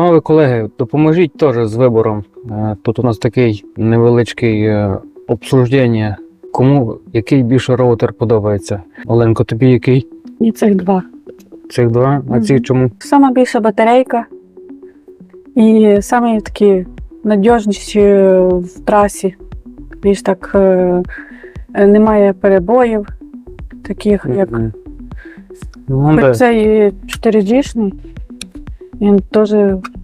Ну, ви, колеги, допоможіть теж з вибором. Е, Тут у нас такий невеличкий е, обсуждення. Кому який більше роутер подобається? Оленко, тобі який? І цих два. Цих два? А ці Мгм. чому? Сама більша батарейка. І самі такі надіжніші в трасі. Більш так е, немає перебоїв, таких, як Мгм. Ну, цей 4G-шний, він теж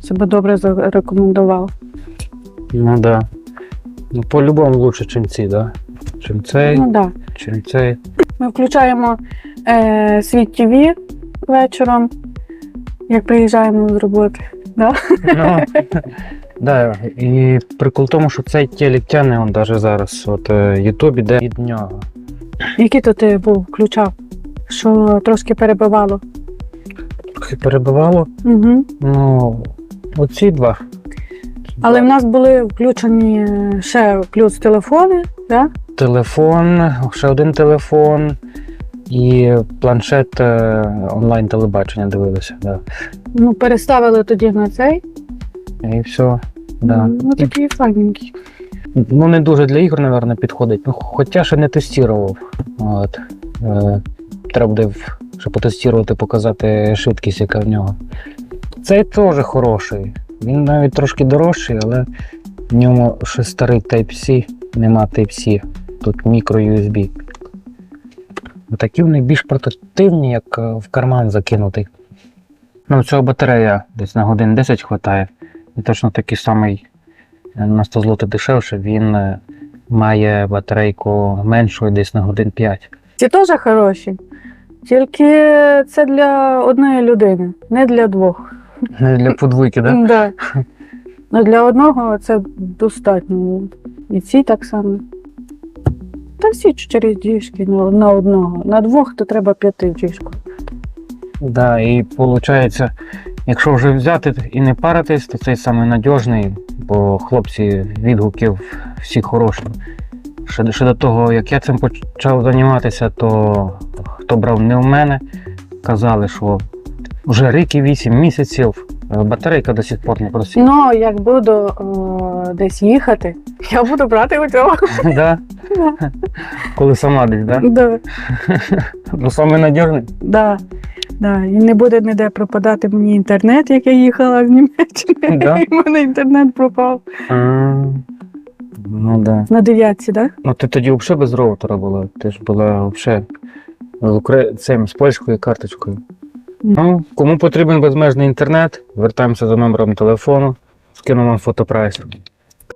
себе добре зарекомендував. Ну да. Ну, по-любому лучше, ніж ці, да? Чим цей, Ну, да. чим цей. Ми включаємо е, світ ТВ вечором, як приїжджаємо з роботи. Да? Ну, да. І прикол в тому, що цей телек тягне он даже зараз. От е, Ютуб іде від нього. Який то ти був включав? Що трошки перебивало. Трохи перебивало. Угу. Ну, оці два. Але в нас були включені ще плюс телефони, да? Телефон, ще один телефон і планшет е, онлайн телебачення дивилися. Да. ну переставили тоді на цей. І все. Да. Ну такий файненький. Ну, не дуже для ігор, мабуть, підходить. Ну, хоча ще не тестував. Е, треба буде ще потестувати, показати швидкість, яка в нього. Цей теж хороший. Він навіть трошки дорожчий, але в ньому ще старий Type-C, нема Type-C. Тут мікро USB. Такі вони більш портативні, як е, в карман закинутий. Ну, цього батарея десь на годин 10 вистачає. І точно такий самий е, на 100 злотих дешевше, він е, має батарейку меншу десь на годин 5. Ці теж хороші. Тільки це для одної людини, не для двох. Не для подвійки, так? Да? Да. Ну, для одного це достатньо. І ці так само. Та всі чотири діжки на, на одного. На двох то треба п'яти діжку. Да, і виходить, якщо вже взяти і не паритись, то цей самий надіжний, бо хлопці відгуків всі хороші. Ще, ще до того, як я цим почав займатися, то хто брав не в мене, казали, що вже рік і 8 місяців е, батарейка до сих пор не просить. Ну, як буду о, десь їхати, я буду брати у цього. Да? Коли сама десь? Да, Ну саме надіжний. да, да. І не буде ніде пропадати мені інтернет, як я їхала з Німеччини. Да? І в мене інтернет пропав. А, Ну да. На дев'ятці, так? Ну ти тоді взагалі без роутера була. Ти ж була взагалі з Укра- цим з польською карточкою. Ну, кому потрібен безмежний інтернет, вертаємося за номером телефону, скину вам фотопрайс.